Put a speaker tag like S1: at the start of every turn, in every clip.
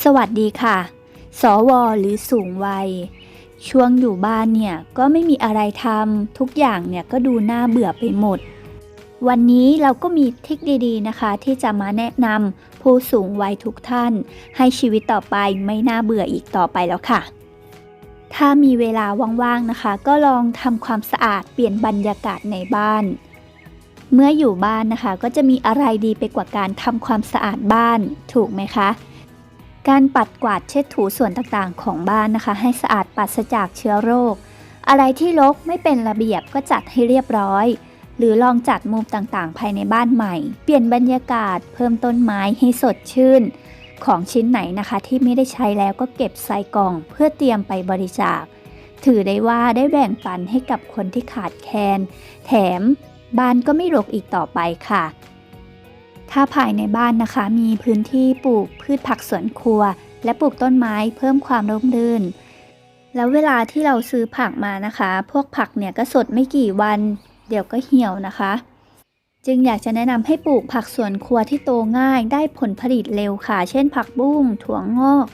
S1: สวัสดีค่ะ สวหรือสูงวัย ช่วงอยู่บ้านเนี่ยก็ไม่มีอะไรทำทุกอย่างเนี่ยก็ดูน่าเบื่อไปหมด วันนี้เราก็มีทิคดีๆนะคะ ที่จะมาแนะนำผู้สูงวัยทุกท่าน ให้ชีวิตต่อไปไม่น่าเบื่ออีกต่อไปแล้วค่ะ ถ้ามีเวลาว่างๆนะคะ ก็ลองทำความสะอาดเปลี่ยนบรรยากาศในบ้าน เมื่ออยู่บ้านนะคะ ก็จะมีอะไรดีไปกว่าการทำความสะอาดบ้านถูกไหมคะ การปัดกวาดเช็ดถูส่วนต่างๆ ของบ้านนะคะ ให้สะอาดปราศจากเชื้อโรค อะไรที่รกไม่เป็นระเบียบก็จัดให้เรียบร้อย หรือลองจัดมุมต่างๆ ภายในบ้านใหม่ เปลี่ยนบรรยากาศ เพิ่มต้นไม้ให้สดชื่น ของชิ้นไหนนะคะที่ไม่ได้ใช้แล้วก็เก็บใส่กล่อง เพื่อเตรียมไปบริจาค ถือได้ว่าได้แบ่งปันให้กับคนที่ขาดแคลนแถมบ้านก็ไม่รกอีกต่อไปค่ะ ถ้าภายในบ้านนะคะ มีพื้นที่ปลูกพืชผักสวนครัว และปลูกต้นไม้เพิ่มความร่มรื่น แล้วเวลาที่เราซื้อผักมานะคะ พวกผักเนี่ยก็สดไม่กี่วัน เดี๋ยวก็เหี่ยวนะคะ จึงอยากจะแนะนำให้ปลูกผักสวนครัวที่โตง่าย ได้ผลผลิตเร็วค่ะ เช่น ผักบุ้งถั่วงอก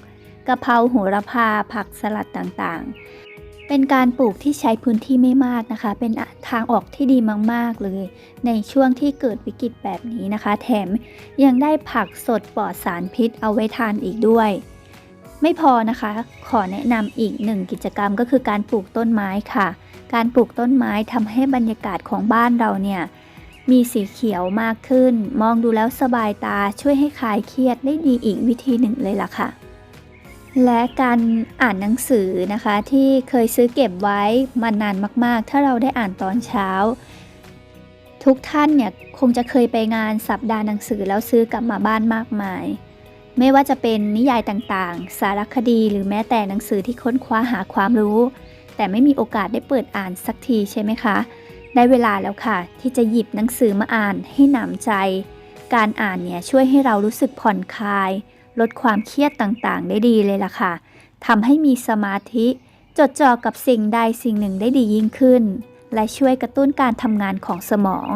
S1: กะเพราโหระพาผักสลัดต่างๆ เป็นการปลูกที่ใช้พื้นที่ไม่มากนะคะ เป็น ทางออกที่ดีมาก ๆ เลย ในช่วงที่เกิดวิกฤตแบบนี้นะคะ แถมยังได้ผักสดปลอดสารพิษเอาไว้ทานอีกด้วย ไม่พอนะคะ ขอแนะนำอีกหนึ่งกิจกรรมก็คือการปลูกต้นไม้ค่ะ การปลูกต้นไม้ทำให้บรรยากาศของบ้านเราเนี่ยมีสีเขียวมากขึ้น มองดูแล้วสบายตาช่วยให้คลายเครียดได้ดีอีกวิธีหนึ่งเลยล่ะค่ะ และการอ่านหนังสือนะคะที่เคยซื้อเก็บไว้มานานมากๆ ถ้าเราได้อ่านตอนเช้า ทุกท่านเนี่ยคงจะเคยไปงานสัปดาห์หนังสือแล้วซื้อกลับมาบ้านมากมาย ไม่ว่าจะเป็นนิยายต่างๆ สารคดีหรือแม้แต่หนังสือที่ค้นคว้าหาความรู้ แต่ไม่มีโอกาสได้เปิดอ่านสักทีใช่ไหมคะ ได้เวลาแล้วค่ะ ที่จะหยิบหนังสือมาอ่านให้หนำใจ การอ่านเนี่ยช่วยให้เรารู้สึกผ่อนคลาย ลดความเครียดต่างๆ ได้ดีเลยล่ะค่ะทำให้มีสมาธิ จดจ่อกับสิ่งใดสิ่งหนึ่งได้ดียิ่งขึ้น และช่วยกระตุ้นการทำงานของสมอง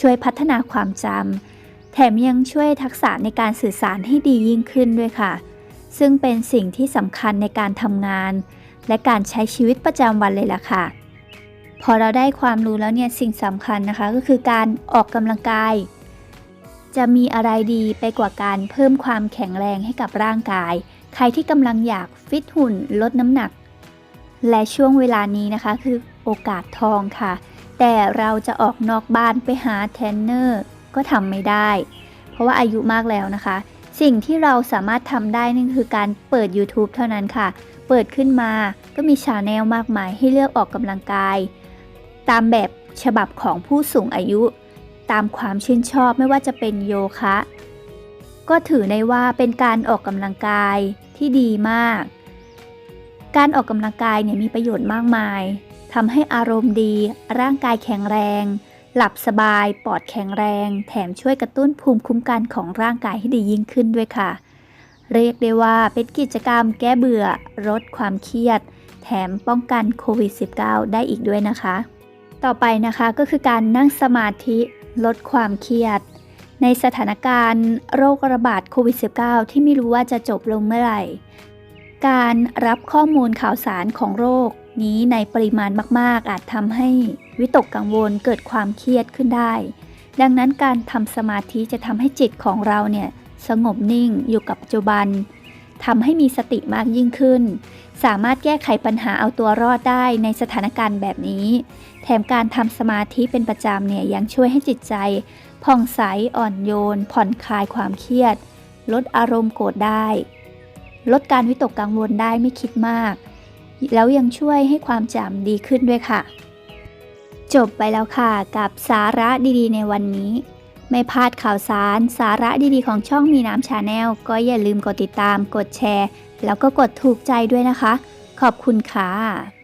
S1: ช่วยพัฒนาความจำแถมยังช่วยทักษะในการสื่อสารให้ดียิ่งขึ้นด้วยค่ะ ซึ่งเป็นสิ่งที่สำคัญในการทำงาน และการใช้ชีวิตประจำวันเลยล่ะค่ะพอเราได้ความรู้แล้วเนี่ยสิ่งสำคัญนะคะก็คือการออกกำลังกาย จะมีอะไรดีไปกว่าการเพิ่มความแข็งแรงให้กับร่างกาย ใครที่กำลังอยากฟิตหุ่นลดน้ำหนัก และช่วงเวลานี้นะคะคือโอกาสทองค่ะ แต่เราจะออกนอกบ้านไปหาเทรนเนอร์ก็ทำไม่ได้ เพราะว่าอายุมากแล้วนะคะ สิ่งที่เราสามารถทำได้นั่นคือการเปิด YouTube เท่านั้นค่ะ เปิดขึ้นมาก็มีชาแนลมากมายให้เลือกออกกำลังกาย ตามแบบฉบับของผู้สูงอายุ ตามความชื่นชอบไม่ว่าจะเป็นโยคะ ก็ถือในว่าเป็นการออกกำลังกายที่ดีมาก การออกกำลังกายเนี่ยมีประโยชน์มากมายทำให้อารมณ์ดี ร่างกายแข็งแรง หลับสบาย ปอดแข็งแรง แถมช่วยกระตุ้นภูมิคุ้มกันของร่างกายให้ดียิ่งขึ้นด้วยค่ะ เรียกได้ว่าเป็นกิจกรรมแก้เบื่อ ลดความเครียด แถมป้องกันโควิด -19 ได้อีกด้วยนะคะ ต่อไปนะคะก็คือการนั่งสมาธิ ลดความเครียด ในสถานการณ์โรคระบาดโควิด -19 ที่ไม่รู้ว่าจะจบลงเมื่อไหร่ การรับข้อมูลข่าวสารของโรคนี้ในปริมาณมาก ๆ อาจทำให้วิตกกังวลเกิดความเครียดขึ้นได้ ดังนั้นการทำสมาธิจะทำให้จิตของเราเนี่ยสงบนิ่งอยู่กับปัจจุบันทำให้มีสติมากยิ่งขึ้น สามารถแก้ไขปัญหาเอาตัวรอดได้ในสถานการณ์แบบนี้ แถมการทำสมาธิเป็นประจำเนี่ยยังช่วยให้จิตใจผ่องใสอ่อนโยน ผ่อนคลายความเครียด ลดอารมณ์โกรธได้ ลดการวิตกกังวลได้ไม่คิดมาก แล้วยังช่วยให้ความจำดีขึ้นด้วยค่ะ จบไปแล้วค่ะกับสาระดีๆ ในวันนี้ ไม่พลาดข่าวสาร สาระดีๆของช่องมีน้ำชาแนลก็อย่าลืมกดติดตาม กดแชร์ แล้วก็กดถูกใจด้วยนะคะ ขอบคุณค่ะ